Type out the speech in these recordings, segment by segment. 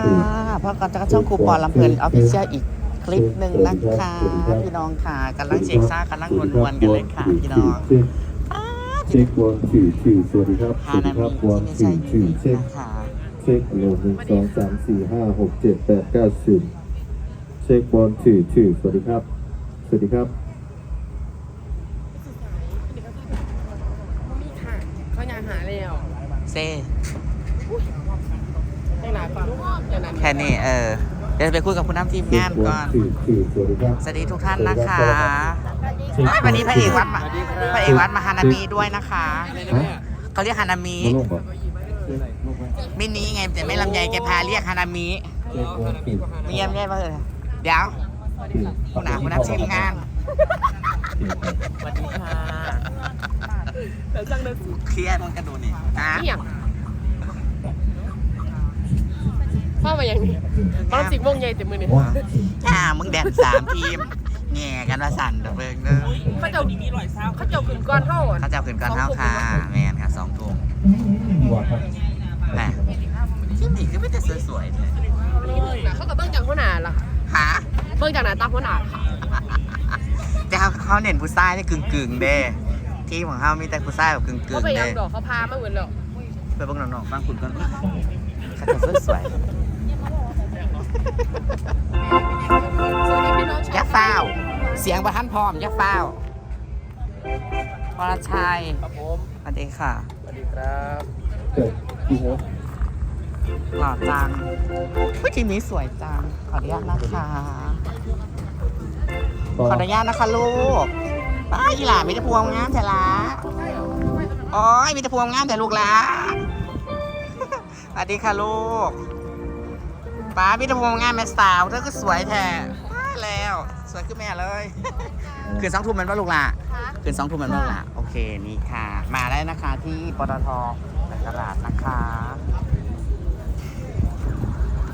ค่ะพราะก่อนจะช่องครูปอลำเพลินออฟฟิเชียลอีกคลิปหนึ่งนะคะ พี่น้องค่ะกำลังเช็คซ่ากำลังนวลๆกันเลยค่ะ พี่น้องเช็ควอนชื่อชื่สวัสดีครับสวัสดีครับวอนที่ไม่ชื่ใช่อเช็คนะคะเช็คโหลหนึ่งสองสามสี่ห้าหกเจ็ดแปดเก้าสิบเช็ควอนชื่อชื่สวัสดีครับ สวัสดีครับมีค่ะเขายากหาแล้วเซ่ ได้หนาฟังอย่างนั้น แค่นี้เออ เดี๋ยวไปคุยกับคุณน้ำทีมงานก่อนสวัสดีทุกท่านนะคะเอ้ยวันนี้พระเอกวัดมาพระเอกวัดมาฮานามิด้วยนะคะเขาเรียกฮานามิมินิไงแต่ไม่ลำไยแกพาเรียกฮานามิเช็ควอนชื่อเงียบเงียบเถอะเดี๋ยวชื่อคุณอาคุณน้ำทีมงานสวัสดีค่ะเลยเครียดมันกระโดดนี่ฮะ นี่อย่าง พ่อมาอย่างนี้ตอนสิบโมงใหญ่เต็มมือเนี่ยว้าอ่ามึงแดนสามทีมแง่กันว่าสั่นเดอเบิงเด้อเขาเจ้ามีรอยซ้ำเขาเจ้าขึ้นก้อนเท่าอะเขาจะเอาขึ้นก่อนเท้าค่ะแมนค่ะสองทุ่มว่าครับแหมทีมนี้ก็ไม่ได้สวยๆเลยเขากับเบิ้งจากหัวหน้าล่ะฮะเบิ้งจากหน้าตาหัวหน้าค่ะแต่เขาเขาเน้นผู้ชายได้กึ่งๆเด้ทีมของเขามีแต่ผู้ชายแบบกึ่เขางไปๆยัเด้งดอกเขาพามาเหมือนแล้วไปเบิ่งน้องๆบ้างคุณก่อนเขาจะสวยสวัสดีพี่น้องๆ ยักษ์เฝ้าว เสียงประทันพร้อมยักษ์เฝ้าววรชัยครับผมสวัสดีค่ะสวัสดีครับเกิดที่หัวหล่อจังเฮ้ยทีมนี้สวยจัง ขออนุญาตนะคะ ขออนุญาตนะคะลูกป้าอีหล่ามีแต่พวงงามแต่ละโอ้ยมีแต่พวงงามแต่ลูกละสวัสดีค่ะลูก ป้ามีแต่พวงงามแม่สาวเธอก็สวยแท้ป้าแล้ว สวยขึ้นแม่เลยคืนสองทุ่มมันว่าลูกละคืนสองทุ่มมันว่าลูกละโอเคนี่ค่ะ มาได้นะคะที่ปตทตลาดนะคะ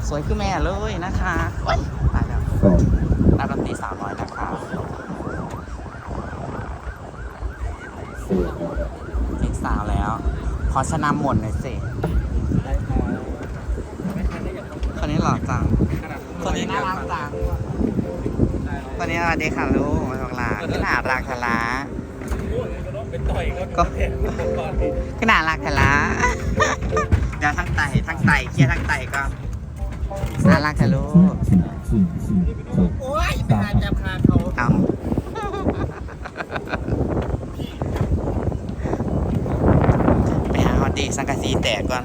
สวยขึ้นแม่เลยนะคะโอ๊ยตายแล้วสองนักดนตรีสาวน้อยนะคะเสียเพลงสาวแล้ว ขอชนะหมดหน่อยสิคนนี้หล่อจัง คนนี้น่ารักจัง คนนี้ สวัสดีค่ะลูกมาบอกลาขึ้นหารักทะละก็ขึ้นหารักทะละเดี๋ยวทั้งไตทั้งไตเคลียร์ทั้งไตก็น่ารักทะลูกสี่สี่สองโอ้ยไปหาจับคาเขาเอาไปหาฮอตดีสังกะสีแตกก่อน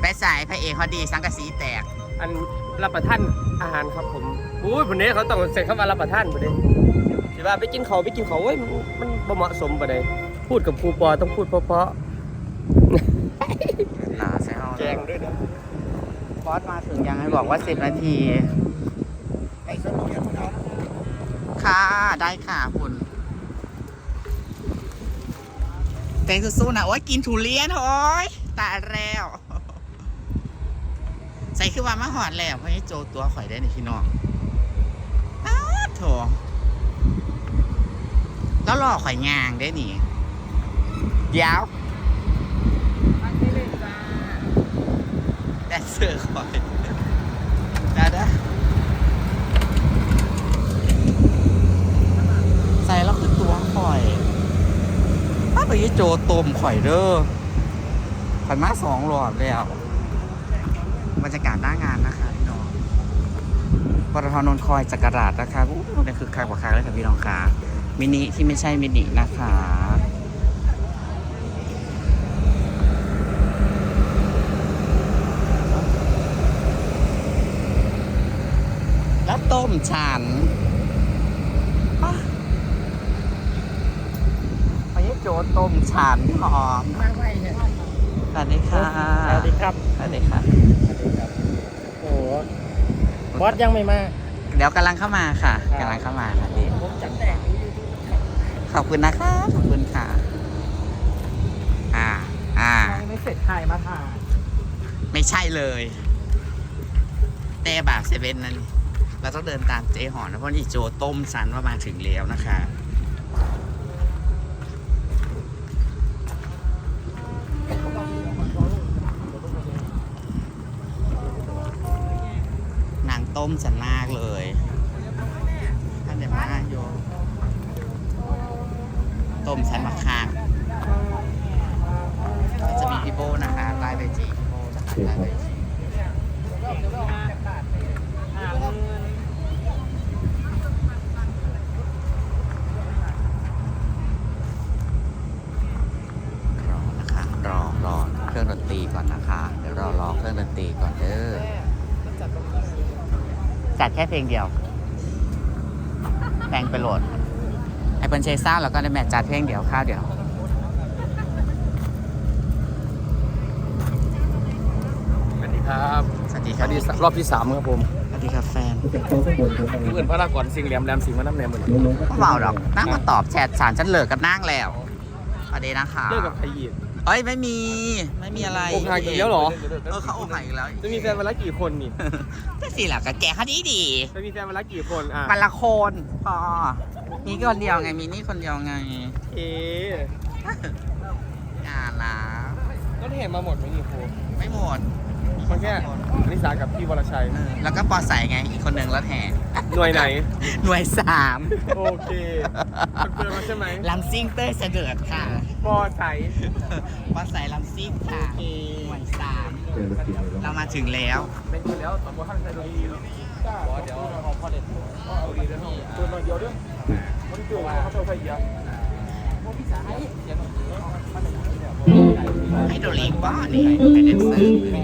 ไปสายพระเอกฮอตดีสังกะสีแตก อันรับประทานอาหารครับผมอุ้ยวันนี้เขาต้องเสร็จเข้ามารับประทานประเด็นสิว่าไปกินเขาวไปกินเขาวเว้ยมันมันบ่เหมาะสมประเด็นพูดกับครูปอต้องพูดเพราะหนาใช่ไหมๆแจงด้วยนะบอสมาถึงยังให้บอกว่าสิบนาทีค่ะได้ค่ะคุณเต็งสู้ๆนะโอ้ยกินทุเรียนโอ้ยตายแล้วใส่ คือว่ามาหอดแล้วเพราะให้โจตัวข่อยได้ในพี่น้องอ้าโถแล้วรอข่อยยางได้หนิเดี๋ยวแดนเซอร์ข่อยได้ได้ใส่แล้วคือตัวข่อยป้าไปยี่โจตมข่อยเด้อข่อยมาสองรอบแล้ว รรยากาศหน้างานนะคะพี่น้องปตทนนท์คอยจักรราชนะคะอู้นี่คือคักกว่าคักเลยค่ะพี่น้องค่ะมินิที่ไม่ใช่มินินะคะแล้วต้มฉันอะไปให้โจต้มฉันหอมมากไปเนี่ยสวัสดีค่ะสวัสดีครับสวัสดีค่ะ โอ้บอสยังไม่มา เดี๋ยวกำลังเข้ามาค่ะครับกำลังเข้ามาค่ะพี่ผมจัดแต่งขอบคุณนะคะขอบคุณค่ะ อ่า อ่าไม่เสร็จถ่ายมาถ่ายไม่ใช่เลยแต่บาเซเว่นนั่นเราต้องเดินตามเจ๊หอนนะเพราะนี่โจต้มสันว่ามาถึงแล้วนะคะ ต้มสันนากเลยท่านเดี๋ยวมาโยต้มสันมะขามจะมีพี่โบนะคะลายใบจีพี่โบจะขายลายใบจีรอนะคะรอรอเครื่องดนตรีก่อนนะคะ เดี๋ยวรอรอเครื่องดนตรีก่อนเด้อ จัดแค่เพลงเดียวแบ่งไปโหลด ไอเปิลเชซ่าแล้วก็ได้แมทจัดเพลงเดียวข้าวเดียว สวัสดีครับสวัสดีคสรัวับสดีรอบที่สามครับผมสวัสดีครับแฟนจะเข้าข้างบนข้างเพื่อนพระรากรสิงห์แหลมแหลมสิงห์มาน้ำแหนมหมดเลยลงๆไม่เบาหรอกนั่งมาตอบแชทสารฉันเลิกกับนั่งแล้วสวัสดีนะคะ เลิกกับใครอีก เอ้ยไม่มีไม่มีอะไรอกหักอีกแล้วเหรอ เออเขาอกหักอีกแล้วจะมีแฟนวันละกี่คนนี่ ก็สิแหละกับแกเขาดีดีจะมีแฟนวันละกี่คนอะมันละคนพอมีคนเดียวไงมีนี่คนเดียวไงเอ๊ะอย่านะก็เห็นมาหมดไหมนี่ครูไม่หมด มันแค่อนิสากับพี่วรชัยเออแล้วก็ปอใส่ไงอีกคนหนึ่งแล้วแห่หน่วยไหน หน่วยสามโอเคมันเปลืองมาใช่ไหมลำซิ่งเต้ยเสด็จค่ะ ปอใสปอใส่ลำซิ่งค่ะโอเคหน่วยสามเจอแล้วกินเลยเรามาถึงแล้ว เป็นคนแล้วต่อมาขั้นใส่ดนตรีแล้วเดี๋ยวเอาพอเด็ดเอาดีด้วยนี่ตัวน้อยเดียวด้วยมันจุ่มเขาเท่าไหร่เยอะ ให้โดรีบบ้านี่เป็นเดนเซอร์ค่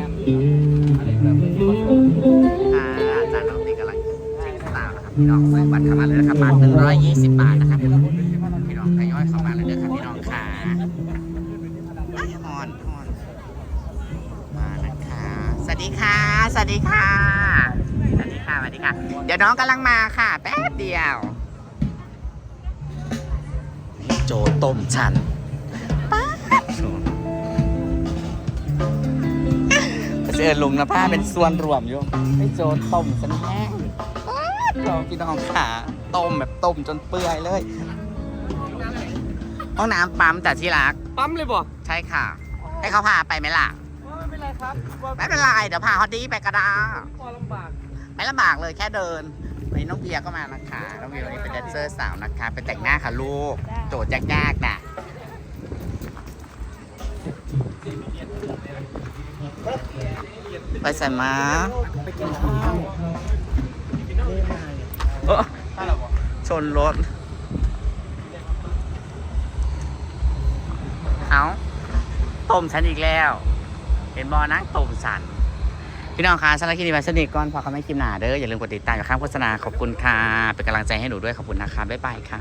ะอาจารย์น้องติ๊กกำลังเช็คสาวนะครับพี่น้องซื้อบัตรเข้ามาเลยนะครับบัตรหนึ่งร้อยยี่สิบบาทนะครับ พี่น้องทยอยเข้ามาเลยนะครับพี่น้องค่ะฮอนฮอนมานะคะสวัสดีค่ะ สวัสดีค่ะ สวัสดีค่ะ สวัสดีค่ะ เดี๋ยวน้องกำลังมาค่ะ แป๊บเดียว โจต้มฉันป๊าบโจเสือลุงนะผ้าเป็นส่วนรวมอยู่ให้โจต้มฉันแห้งป๊าบเราพี่น้องขาต้มแบบต้มจนเปื่อยเลยห้องน้ำปั๊มแต่ที่รัก ปั๊มเลยบ่ใช่ค่ะ ให้เขาพาไปไหมล่ะไม่เป็นไรครับไม่เป็นไรเดี๋ยวพาฮอตดี้ไปก็ได้พอลำบากไม่ลำบากเลยแค่เดิน วันนี้น้องเบียร์ก็มานะคะน้องเบียร์วันนี้เป็นแดนเซอร์สาวนะคะ เป็นแต่งหน้าค่ะลูก โจทย์ยากๆน่ะไปใส่มาเออชนรถ เอาต้มฉันอีกแล้ว เห็นบอนั่งต้มฉัน พี่น้องคะสำหรับคลิปนี้ไปสนิทก่อนพอเขาไม่คลิปหนาเด้ออย่าลืมกดติดตามกับข้างโฆษณาขอบคุณค่ะเป็นกำลังใจให้หนูด้วยขอบคุณนะคะบ๊ายบายค่ะ